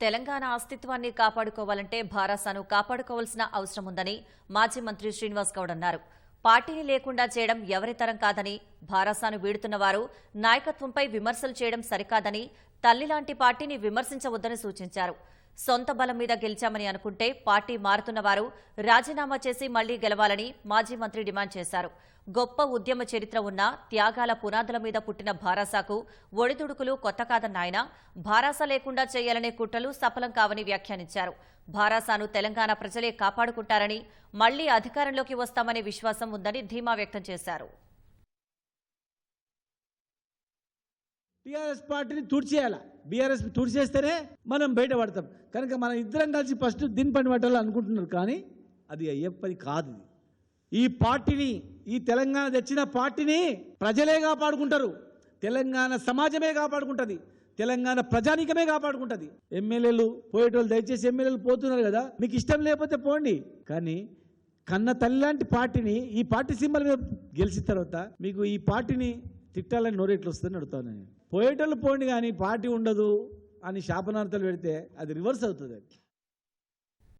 తెలంగాణ అస్తిత్వాన్ని కాపాడుకోవాలంటే భారాసాను కాపాడుకోవాల్సిన అవసరం ఉందని మాజీ మంత్రి శ్రీనివాస్ గౌడ్ అన్నారు. పార్టీని లేకుండా చేయడం ఎవరితరం కాదని భారాసాను వీడుతున్న వారు నాయకత్వంపై విమర్శలు చేయడం సరికాదని తల్లిలాంటి పార్టీని విమర్శించవద్దని సూచించారు. సొంత బలం మీద గెలిచామని అనుకుంటే పార్టీ మారుతున్న వారు రాజీనామా చేసి మళ్ళీ గెలవాలని మాజీ మంత్రి డిమాండ్ చేశారు. గొప్ప ఉద్యమ చరిత్ర ఉన్న త్యాగాల పునాదుల మీద పుట్టిన భారాసాకు ఒడిదుడుకులు కొత్త కాదన్నాయన భారాస లేకుండా చేయాలనే కుట్రలు సఫలం కావని వ్యాఖ్యానించారు. భారాసాను తెలంగాణ ప్రజలే కాపాడుకుంటారని మళ్ళీ అధికారంలోకి వస్తామనే విశ్వాసం ఉందని ధీమా వ్యక్తం చేశారు. టీఆర్ఎస్ పార్టీని తుడిచేయాలి? బీఆర్ఎస్ తుడిచేస్తేనే మనం బయటపడతాం. కనుక మనం ఇద్దరం కలిసి ఫస్ట్ దీని పని పట్టాలి అనుకుంటున్నారు కానీ అది అయ్యే పని కాదు ఈ పార్టీని ఈ తెలంగాణ తెచ్చిన పార్టీని ప్రజలే కాపాడుకుంటారు. తెలంగాణ సమాజమే కాపాడుకుంటుంది. తెలంగాణ ప్రజానికమే కాపాడుకుంటుంది. ఎమ్మెల్యేలు పోయేటోళ్ళు దయచేసి ఎమ్మెల్యేలు పోతున్నారు కదా మీకు ఇష్టం లేకపోతే పోండి. కానీ కన్న తల్లి లాంటి పార్టీని ఈ పార్టీ సింబల్ మీద గెలిచిన తర్వాత మీకు ఈ పార్టీని తిట్టాలని నోరేట్లు వస్తుందని అడుగుతాను నేను. పోయేటోళ్ళు పోండి కానీ పార్టీ ఉండదు అని శాపనార్థాలు పెడితే అది రివర్స్ అవుతుంది